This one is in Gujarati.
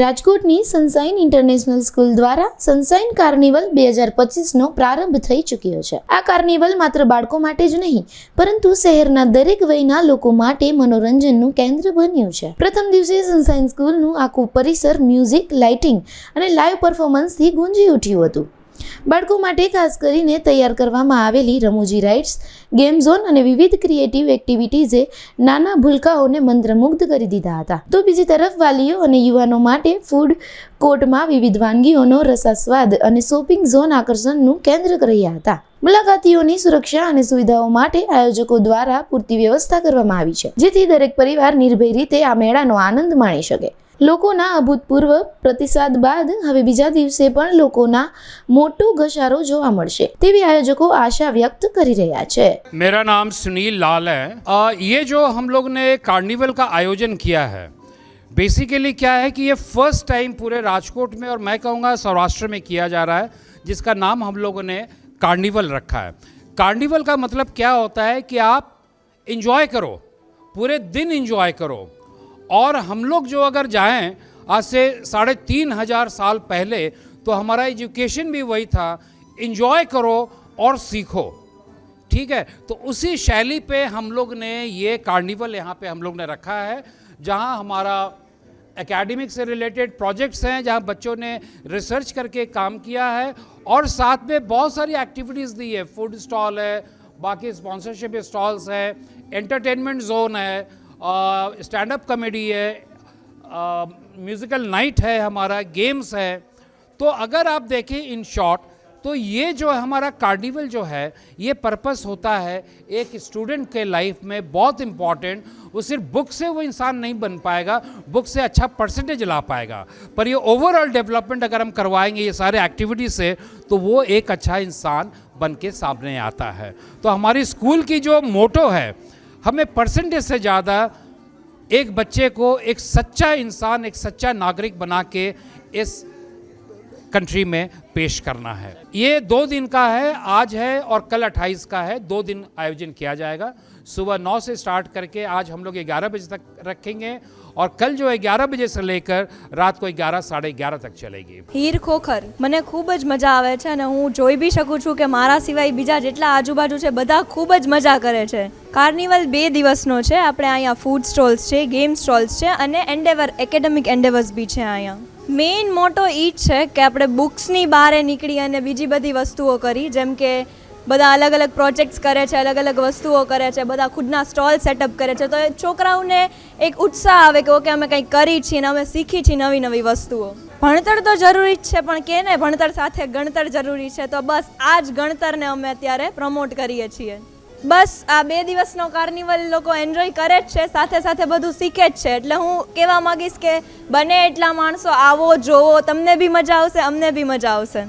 રાજકોટની સનસાઇન ઇન્ટરનેશનલ સ્કૂલ દ્વારા સનસાઇન કાર્નિવલ બે હજાર પચીસનો પ્રારંભ થઈ ચૂક્યો છે આ કાર્નિવલ માત્ર બાળકો માટે જ નહીં પરંતુ શહેરના દરેક વયના લોકો માટે મનોરંજનનું કેન્દ્ર બન્યું છે પ્રથમ દિવસે સનસાઇન સ્કૂલનું આખું પરિસર મ્યુઝિક લાઇટિંગ અને લાઇવ પરફોર્મન્સથી ગુંજી ઉઠ્યું હતું બાળકો માટે ખાસ કરીને તૈયાર કરવામાં આવેલી રમૂજી રાઇડ્સ ગેમ ઝોન અને વિવિધ ક્રિએટિવ એક્ટિવિટીઝે નાના ભૂલકાઓને મંત્રમુગ્ધ કરી દીધા હતા તો બીજી તરફ વાલીઓ અને યુવાનો માટે ફૂડ કોર્ટમાં વિવિધ વાનગીઓનો રસાસ્વાદ અને શોપિંગ ઝોન આકર્ષણનું કેન્દ્ર રહ્યા હતા મુલાકાતીઓની સુરક્ષા અને સુવિધાઓ માટે આયોજકો દ્વારા પૂરતી વ્યવસ્થા કરવામાં આવી છે જેથી દરેક પરિવાર નિર્ભય રીતે આ મેળાનો આનંદ માણી શકે લોકોના અભૂતપૂર્વ પ્રતિસાદ બાદ હવે બીજા દિવસે પણ લોકોના મોટો ઘશારો જોવા મળશે તે વિયોજકો આશા વ્યક્ત કરી રહ્યા છે મેરા નામ સુનીલ લાલ હે આ યે જો હમ લોગને કાર્નીવલ કા આયોજન કિયા હે બેસિકલી ક્યા હે કી યે ફર્સ્ટ ટાઈમ પૂરે રાજકોટ મે ઓર મે કહુંગા સૌરાષ્ટ્ર મે કિયા જા રહા હે જિસકા નામ હમ લોગને કાર્નીવલ રખા હે કાર્નીવલ કા મતલબ ક્યા હોતા હે કી આપ એન્જોય કરો પૂરે દિન એન્જોય કરો और हम लोग जो अगर जाएं आज से साढ़े तीन हज़ार साल पहले तो हमारा एजुकेशन भी वही था इन्जॉय करो और सीखो ठीक है तो उसी शैली पे हम लोग ने ये कार्निवल यहाँ पे हम लोग ने रखा है जहाँ हमारा एकेडमिक से रिलेटेड प्रोजेक्ट्स हैं जहाँ बच्चों ने रिसर्च करके काम किया है और साथ में बहुत सारी एक्टिविटीज़ दी है फूड स्टॉल है बाकी स्पॉन्सरशिप स्टॉल्स हैं एंटरटेनमेंट जोन है स्टैंड अप कॉमेडी है म्यूज़िकल नाइट है हमारा गेम्स है तो अगर आप देखें इन शॉर्ट तो ये जो हमारा कार्निवल जो है ये पर्पस होता है एक स्टूडेंट के लाइफ में बहुत इम्पॉर्टेंट वो सिर्फ बुक से वो इंसान नहीं बन पाएगा बुक से अच्छा परसेंटेज ला पाएगा पर ये ओवरऑल डेवलपमेंट अगर हम करवाएंगे ये सारे एक्टिविटीज से तो वो एक अच्छा इंसान बन के सामने आता है तो हमारी स्कूल की जो मोटो है हमें परसेंटेज से ज़्यादा एक बच्चे को एक सच्चा इंसान एक सच्चा नागरिक बना के इस कंट्री में पेश करना है ये दो दिन का है आज है और कल अट्ठाईस का है दो दिन आयोजन किया जाएगा सुबह नौ से स्टार्ट करके आज हम लोग ग्यारह बजे तक रखेंगे और कल जो है ग्यारह बजे से लेकर रात को ग्यारह साढ़े ग्यारह तक चलेगी हीर खोखर मने खूबज मजा आवे छे हूँ जोई भी सकू छू के मारा सिवाय बीजा जितला आजू बाजू छे बदा खूबज मजा करे कार्निवल बे दिवस नो है अपने आया food stalls game stalls endeavour academic endeavours भी छे आया મેઇન મોટો ઈ જ છે કે આપણે બુક્સની બહાર નીકળી અને બીજી બધી વસ્તુઓ કરી જેમ કે બધા અલગ અલગ પ્રોજેક્ટ્સ કરે છે અલગ અલગ વસ્તુઓ કરે છે બધા ખુદના સ્ટોલ સેટઅપ કરે છે તો એ છોકરાઓને એક ઉત્સાહ આવે કે ઓકે અમે કંઈક કરી છીએ અને અમે શીખી છીએ નવી નવી વસ્તુઓ ભણતર તો જરૂરી જ છે પણ કે ને ભણતર સાથે ગણતર જરૂરી છે તો બસ આ જ ગણતરને અમે અત્યારે પ્રમોટ કરીએ છીએ બસ આ બે દિવસનો કાર્નિવલ લોકો એન્જોય કરે જ છે સાથે સાથે બધું શીખે જ છે એટલે હું કહેવા માંગીશ કે બને એટલા માણસો આવો જોવો તમને બી મજા આવશે અમને બી મજા આવશે